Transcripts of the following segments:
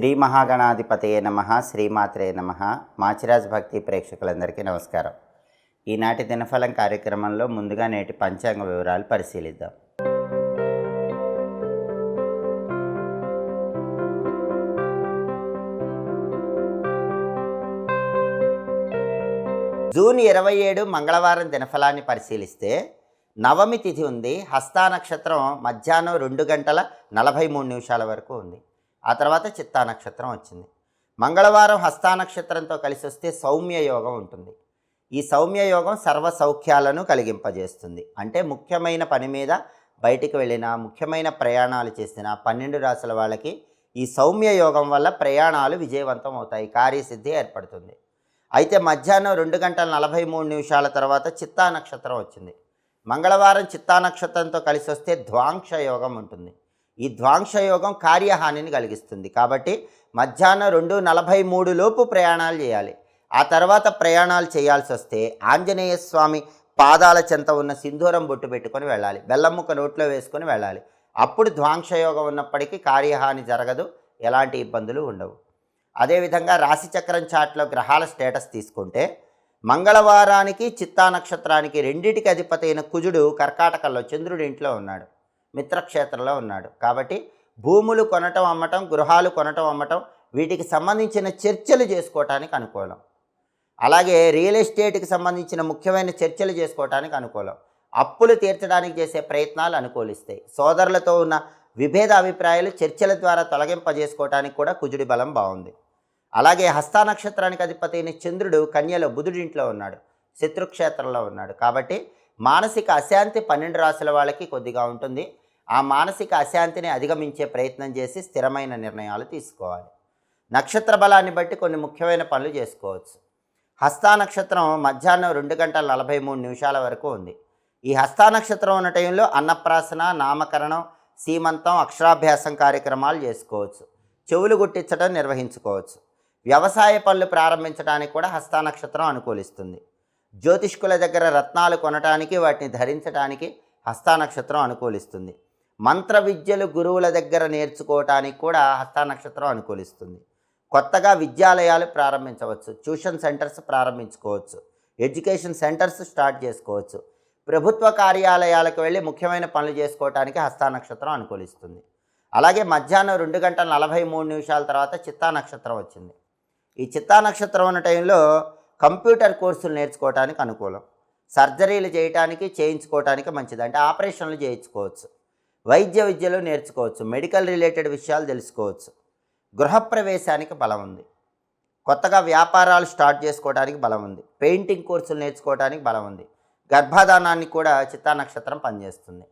శ్రీ మహాగణాధిపతయ నమ శ్రీమాత్రే నమ. మాచిరాజ్ భక్తి ప్రేక్షకులందరికీ నమస్కారం. ఈనాటి దినఫలం కార్యక్రమంలో ముందుగా నేటి పంచాంగ వివరాలు పరిశీలిద్దాం. జూన్ ఇరవై ఏడు మంగళవారం దినఫలాన్ని పరిశీలిస్తే నవమి తిథి ఉంది. హస్తా నక్షత్రం మధ్యాహ్నం రెండు గంటల నలభై మూడు నిమిషాల వరకు ఉంది. ఆ తర్వాత చిత్తా నక్షత్రం వచ్చింది. మంగళవారం హస్తా నక్షత్రంతో కలిసి వస్తే సౌమ్య యోగం ఉంటుంది. ఈ సౌమ్య యోగం సర్వ సౌఖ్యాలను కలిగింపజేస్తుంది. అంటే ముఖ్యమైన పని మీద బయటికి వెళ్ళిన ముఖ్యమైన ప్రయాణాలు చేసిన పన్నెండు రాసుల వాళ్ళకి ఈ సౌమ్య యోగం వల్ల ప్రయాణాలు విజయవంతం అవుతాయి కార్యసిద్ధి ఏర్పడుతుంది. అయితే మధ్యాహ్నం రెండు గంటల నలభై మూడు నిమిషాల తర్వాత చిత్తా నక్షత్రం వచ్చింది. మంగళవారం చిత్తా నక్షత్రంతో కలిసి వస్తే ద్వాంక్ష యోగం ఉంటుంది. ఈ ద్వాంక్షయోగం కార్యహానిని కలిగిస్తుంది. కాబట్టి మధ్యాహ్నం రెండు నలభై మూడు లోపు ప్రయాణాలు చేయాలి. ఆ తర్వాత ప్రయాణాలు చేయాల్సి వస్తే ఆంజనేయ స్వామి పాదాల చెంత ఉన్న సింధూరం బొట్టు పెట్టుకొని వెళ్ళాలి. బెల్లం ముక్క నోట్లో వేసుకొని వెళ్ళాలి. అప్పుడు ధ్వాంక్షయోగం ఉన్నప్పటికీ కార్యహాని జరగదు. ఎలాంటి ఇబ్బందులు ఉండవు. అదేవిధంగా రాశిచక్రం చాట్లో గ్రహాల స్టేటస్ తీసుకుంటే మంగళవారానికి చిత్తా నక్షత్రానికి రెండింటికి అధిపతి అయిన కుజుడు కర్కాటకంలో చంద్రుడి ఇంట్లో ఉన్నాడు. మిత్రక్షేత్రంలో ఉన్నాడు. కాబట్టి భూములు కొనటం అమ్మటం గృహాలు కొనటం అమ్మటం వీటికి సంబంధించిన చర్చలు చేసుకోవటానికి అనుకూలం. అలాగే రియల్ ఎస్టేట్కి సంబంధించిన ముఖ్యమైన చర్చలు చేసుకోవటానికి అనుకూలం. అప్పులు తీర్చడానికి చేసే ప్రయత్నాలు అనుకూలిస్తాయి. సోదరులతో ఉన్న విభేద అభిప్రాయాలు చర్చల ద్వారా తొలగింపజేసుకోవటానికి కూడా కుజుడి బలం బాగుంది. అలాగే హస్తా నక్షత్రానికి అధిపతి అయిన చంద్రుడు కన్యలో బుధుడింట్లో ఉన్నాడు. శత్రుక్షేత్రంలో ఉన్నాడు. కాబట్టి మానసిక అశాంతి పన్నెండు రాసుల వాళ్ళకి కొద్దిగా ఉంటుంది. ఆ మానసిక అశాంతిని అధిగమించే ప్రయత్నం చేసి స్థిరమైన నిర్ణయాలు తీసుకోవాలి. నక్షత్ర బలాన్ని బట్టి కొన్ని ముఖ్యమైన పనులు చేసుకోవచ్చు. హస్తా నక్షత్రం మధ్యాహ్నం రెండు గంటల నలభై మూడు నిమిషాల వరకు ఉంది. ఈ హస్తా నక్షత్రం ఉన్న టైంలో అన్నప్రాసన నామకరణం సీమంతం అక్షరాభ్యాసం కార్యక్రమాలు చేసుకోవచ్చు. చెవులు గుట్టించడం నిర్వహించుకోవచ్చు. వ్యవసాయ పనులు ప్రారంభించడానికి కూడా హస్తా నక్షత్రం అనుకూలిస్తుంది. జ్యోతిష్కుల దగ్గర రత్నాలు కొనటానికి వాటిని ధరించడానికి హస్తా నక్షత్రం అనుకూలిస్తుంది. మంత్ర విద్యలు గురువుల దగ్గర నేర్చుకోవటానికి కూడా హస్తా నక్షత్రం అనుకూలిస్తుంది. కొత్తగా విద్యాలయాలు ప్రారంభించవచ్చు ట్యూషన్ సెంటర్స్ ప్రారంభించుకోవచ్చు ఎడ్యుకేషన్ సెంటర్స్ స్టార్ట్ చేసుకోవచ్చు. ప్రభుత్వ కార్యాలయాలకు వెళ్ళి ముఖ్యమైన పనులు చేసుకోవటానికి హస్తా నక్షత్రం అనుకూలిస్తుంది. అలాగే మధ్యాహ్నం రెండు గంటల నలభై మూడు నిమిషాల తర్వాత చిత్తా నక్షత్రం వచ్చింది. ఈ చిత్తా నక్షత్రం ఉన్న టైంలో కంప్యూటర్ కోర్సులు నేర్చుకోవడానికి అనుకూలం. సర్జరీలు చేయటానికి చేయించుకోవటానికి మంచిది. అంటే ఆపరేషన్లు చేయించుకోవచ్చు. వైద్య విద్యలు నేర్చుకోవచ్చు మెడికల్ రిలేటెడ్ విషయాలు తెలుసుకోవచ్చు. గృహప్రవేశానికి బలం ఉంది. కొత్తగా వ్యాపారాలు స్టార్ట్ చేసుకోవడానికి బలం ఉంది. పెయింటింగ్ కోర్సులు నేర్చుకోవడానికి బలం ఉంది. గర్భధానాన్ని కూడా చిత్తా నక్షత్రం పనిచేస్తుంది.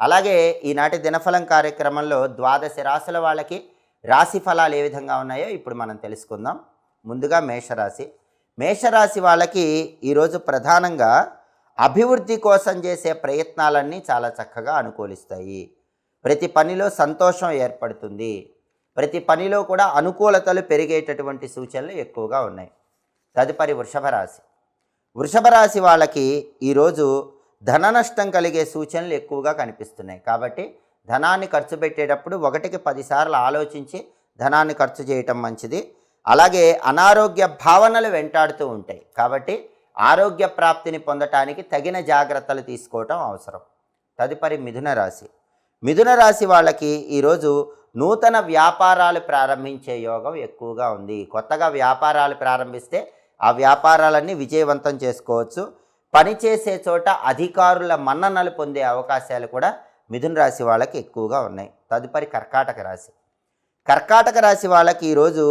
అలాగే ఈనాటి దినఫలం కార్యక్రమంలో ద్వాదశ రాశుల వాళ్ళకి రాశి ఫలాలు ఏ విధంగా ఉన్నాయో ఇప్పుడు మనం తెలుసుకుందాం. ముందుగా మేషరాశి. మేషరాశి వాళ్ళకి ఈరోజు ప్రధానంగా అభివృద్ధి కోసం చేసే ప్రయత్నాలన్నీ చాలా చక్కగా అనుకూలిస్తాయి. ప్రతి పనిలో సంతోషం ఏర్పడుతుంది. ప్రతి పనిలో కూడా అనుకూలతలు పెరిగేటటువంటి సూచనలు ఎక్కువగా ఉన్నాయి. తదుపరి వృషభ రాశి. వృషభ రాశి వాళ్ళకి ఈరోజు ధన నష్టం కలిగే సూచనలు ఎక్కువగా కనిపిస్తున్నాయి. కాబట్టి ధనాన్ని ఖర్చు పెట్టేటప్పుడు ఒకటికి పదిసార్లు ఆలోచించి ధనాన్ని ఖర్చు చేయటం మంచిది. అలాగే అనారోగ్య భావనలు వెంటాడుతూ ఉంటాయి. కాబట్టి ఆరోగ్య ప్రాప్తిని పొందటానికి తగిన జాగ్రత్తలు తీసుకోవటం అవసరం. తదుపరి మిథున రాశి. మిథున రాశి వాళ్ళకి ఈరోజు నూతన వ్యాపారాలు ప్రారంభించే యోగం ఎక్కువగా ఉంది. కొత్తగా వ్యాపారాలు ప్రారంభిస్తే ఆ వ్యాపారాలన్నీ విజయవంతం చేసుకోవచ్చు. పనిచేసే చోట అధికారుల మన్ననలు పొందే అవకాశాలు కూడా మిథున రాశి వాళ్ళకి ఎక్కువగా ఉన్నాయి. తదుపరి కర్కాటక రాశి. కర్కాటక రాశి వాళ్ళకి ఈరోజు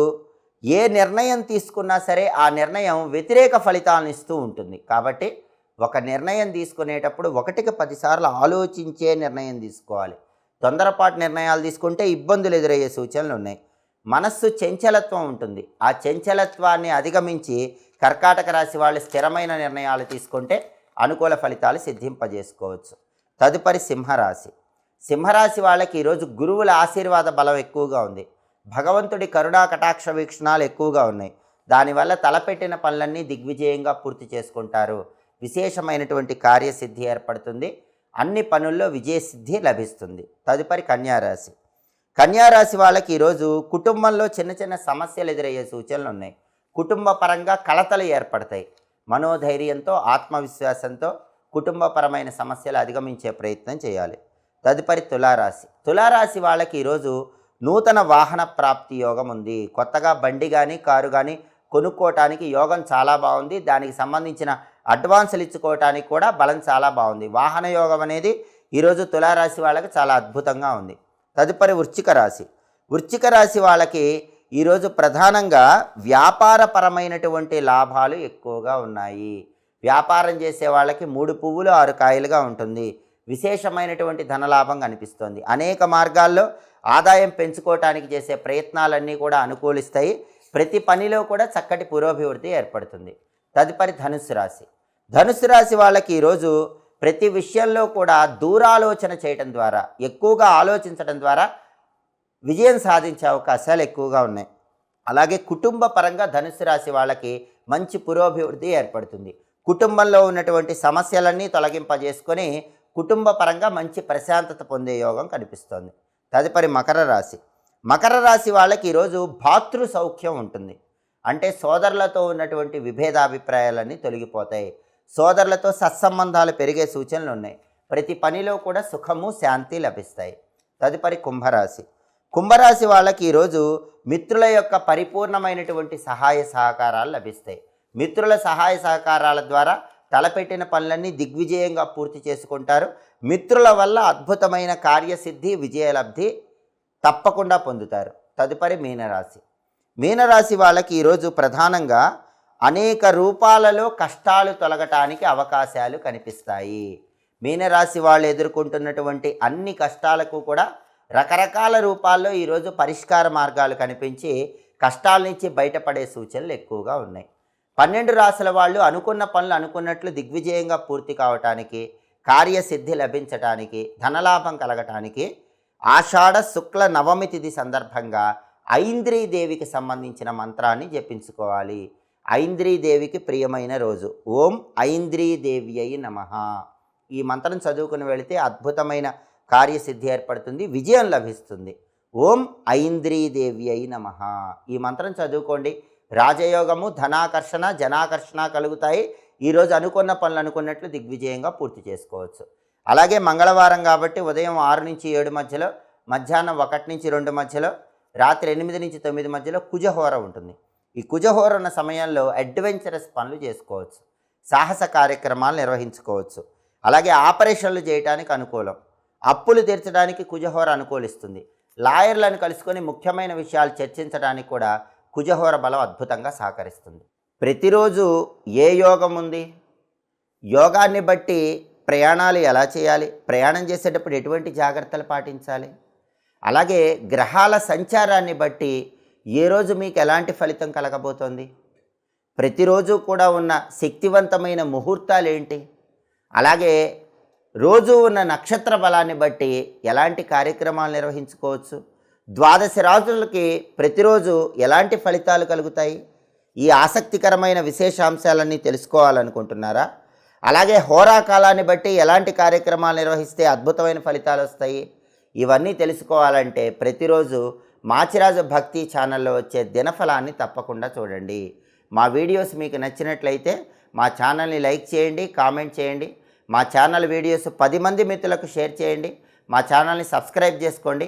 ఏ నిర్ణయం తీసుకున్నా సరే ఆ నిర్ణయం వ్యతిరేక ఫలితాలను ఇస్తూ ఉంటుంది. కాబట్టి ఒక నిర్ణయం తీసుకునేటప్పుడు ఒకటికి పదిసార్లు ఆలోచించే నిర్ణయం తీసుకోవాలి. తొందరపాటు నిర్ణయాలు తీసుకుంటే ఇబ్బందులు ఎదురయ్యే సూచనలు ఉన్నాయి. మనస్సు చంచలత్వం ఉంటుంది. ఆ చంచలత్వాన్ని అధిగమించి కర్కాటక రాశి వాళ్ళు స్థిరమైన నిర్ణయాలు తీసుకుంటే అనుకూల ఫలితాలు సిద్ధింపజేసుకోవచ్చు. తదుపరి సింహరాశి. సింహరాశి వాళ్ళకి ఈరోజు గురువుల ఆశీర్వాద బలం ఎక్కువగా ఉంది. భగవంతుడి కరుణా కటాక్ష వీక్షణాలు ఎక్కువగా ఉన్నాయి. దానివల్ల తలపెట్టిన పనులన్నీ దిగ్విజయంగా పూర్తి చేసుకుంటారు. విశేషమైనటువంటి కార్యసిద్ధి ఏర్పడుతుంది. అన్ని పనుల్లో విజయసిద్ధి లభిస్తుంది. తదుపరి కన్యారాశి. కన్యారాశి వాళ్ళకి ఈరోజు కుటుంబంలో చిన్న చిన్న సమస్యలు ఎదురయ్యే సూచనలు ఉన్నాయి. కుటుంబ పరంగా కలతలు ఏర్పడతాయి. మనోధైర్యంతో ఆత్మవిశ్వాసంతో కుటుంబపరమైన సమస్యలు అధిగమించే ప్రయత్నం చేయాలి. తదుపరి తులారాశి. తులారాశి వాళ్ళకి ఈరోజు నూతన వాహన ప్రాప్తి యోగం ఉంది. కొత్తగా బండి కానీ కారు కానీ కొనుక్కోవటానికి యోగం చాలా బాగుంది. దానికి సంబంధించిన అడ్వాన్సులు ఇచ్చుకోవటానికి కూడా బలం చాలా బాగుంది. వాహన యోగం అనేది ఈరోజు తులారాశి వాళ్ళకి చాలా అద్భుతంగా ఉంది. తదుపరి వృశ్చిక రాశి. వృశ్చిక రాశి వాళ్ళకి ఈరోజు ప్రధానంగా వ్యాపారపరమైనటువంటి లాభాలు ఎక్కువగా ఉన్నాయి. వ్యాపారం చేసే వాళ్ళకి మూడు పువ్వులు ఆరు కాయలుగా ఉంటుంది. విశేషమైనటువంటి ధనలాభం కనిపిస్తుంది. అనేక మార్గాల్లో ఆదాయం పెంచుకోవటానికి చేసే ప్రయత్నాలన్నీ కూడా అనుకూలిస్తాయి. ప్రతి పనిలో కూడా చక్కటి పురోభివృద్ధి ఏర్పడుతుంది. తదుపరి ధనుసు రాశి. ధనుసు రాశి వాళ్ళకి ఈరోజు ప్రతి విషయంలో కూడా దూరాలోచన చేయటం ద్వారా ఎక్కువగా ఆలోచించడం ద్వారా విజయం సాధించే అవకాశాలు ఎక్కువగా ఉన్నాయి. అలాగే కుటుంబ పరంగా ధనుసు రాశి వాళ్ళకి మంచి పురోభివృద్ధి ఏర్పడుతుంది. కుటుంబంలో ఉన్నటువంటి సమస్యలన్నీ తొలగింపజేసుకొని కుటుంబ పరంగా మంచి ప్రశాంతత పొందే యోగం కనిపిస్తోంది. తదుపరి మకర రాశి. మకర రాశి వాళ్ళకి ఈరోజు భాతృ సౌఖ్యం ఉంటుంది. అంటే సోదరులతో ఉన్నటువంటి విభేదాభిప్రాయాలన్నీ తొలగిపోతాయి. సోదరులతో సత్సంబంధాలు పెరిగే సూచనలు ఉన్నాయి. ప్రతి పనిలో కూడా సుఖము శాంతి లభిస్తాయి. తదుపరి కుంభరాశి. కుంభరాశి వాళ్ళకి ఈరోజు మిత్రుల యొక్క పరిపూర్ణమైనటువంటి సహాయ సహకారాలు లభిస్తాయి. మిత్రుల సహాయ సహకారాల ద్వారా తలపెట్టిన పనులన్నీ దిగ్విజయంగా పూర్తి చేసుకుంటారు. మిత్రుల వల్ల అద్భుతమైన కార్యసిద్ధి విజయలబ్ధి తప్పకుండా పొందుతారు. తదుపరి మీనరాశి. మీనరాశి వాళ్ళకి ఈరోజు ప్రధానంగా అనేక రూపాలలో కష్టాలు తొలగటానికి అవకాశాలు కనిపిస్తాయి. మీనరాశి వాళ్ళు ఎదుర్కొంటున్నటువంటి అన్ని కష్టాలకు కూడా రకరకాల రూపాల్లో ఈరోజు పరిష్కార మార్గాలు కనిపించి కష్టాల నుంచి బయటపడే సూచనలు ఎక్కువగా ఉన్నాయి. పన్నెండు రాసుల వాళ్ళు అనుకున్న పనులు అనుకున్నట్లు దిగ్విజయంగా పూర్తి కావటానికి కార్యసిద్ధి లభించటానికి ధనలాభం కలగటానికి ఆషాఢ శుక్ల నవమి తిథి సందర్భంగా ఐంద్రీ దేవికి సంబంధించిన మంత్రాన్ని జపించుకోవాలి. ఐంద్రీ దేవికి ప్రియమైన రోజు. ఓం ఐంద్రీ దేవి అయి నమ. ఈ మంత్రం చదువుకుని వెళితే అద్భుతమైన కార్యసిద్ధి ఏర్పడుతుంది విజయం లభిస్తుంది. ఓం ఐంద్రీ దేవి అయి నమ. ఈ మంత్రం చదువుకోండి. రాజయోగము ధనాకర్షణ జనాకర్షణ కలుగుతాయి. ఈరోజు అనుకున్న పనులు అనుకున్నట్లు దిగ్విజయంగా పూర్తి చేసుకోవచ్చు. అలాగే మంగళవారం కాబట్టి ఉదయం ఆరు నుంచి ఏడు మధ్యలో మధ్యాహ్నం ఒకటి నుంచి రెండు మధ్యలో రాత్రి ఎనిమిది నుంచి తొమ్మిది మధ్యలో కుజహోర ఉంటుంది. ఈ కుజహోర ఉన్న సమయంలో అడ్వెంచరస్ పనులు చేసుకోవచ్చు. సాహస కార్యక్రమాలు నిర్వహించుకోవచ్చు. అలాగే ఆపరేషన్లు చేయడానికి అనుకూలం. అప్పులు తీర్చడానికి కుజహోర అనుకూలిస్తుంది. లాయర్లను కలుసుకొని ముఖ్యమైన విషయాలు చర్చించడానికి కూడా కుజహోర బలం అద్భుతంగా సహకరిస్తుంది. ప్రతిరోజు ఏ యోగం ఉంది? యోగాన్ని బట్టి ప్రయాణాలు ఎలా చేయాలి? ప్రయాణం చేసేటప్పుడు ఎటువంటి జాగ్రత్తలు పాటించాలి? అలాగే గ్రహాల సంచారాన్ని బట్టి ఏ రోజు మీకు ఎలాంటి ఫలితం కలగబోతోంది? ప్రతిరోజు కూడా ఉన్న శక్తివంతమైన ముహూర్తాలు ఏంటి? అలాగే రోజు ఉన్న నక్షత్ర బలాన్ని బట్టి ఎలాంటి కార్యక్రమాలు నిర్వహించుకోవచ్చు? ద్వాదశ రాజులకి ప్రతిరోజు ఎలాంటి ఫలితాలు కలుగుతాయి? ఈ ఆసక్తికరమైన విశేషాంశాలన్నీ తెలుసుకోవాలనుకుంటున్నారా? అలాగే హోరా కాలాన్ని బట్టి ఎలాంటి కార్యక్రమాలు నిర్వహిస్తే అద్భుతమైన ఫలితాలు వస్తాయి? ఇవన్నీ తెలుసుకోవాలంటే ప్రతిరోజు మాచిరాజు భక్తి ఛానల్లో వచ్చే దినఫలాన్ని తప్పకుండా చూడండి. మా వీడియోస్ మీకు నచ్చినట్లయితే మా ఛానల్ని లైక్ చేయండి కామెంట్ చేయండి. మా ఛానల్ వీడియోస్ పది మంది మిత్రులకు షేర్ చేయండి. మా ఛానల్ని సబ్స్క్రైబ్ చేసుకోండి.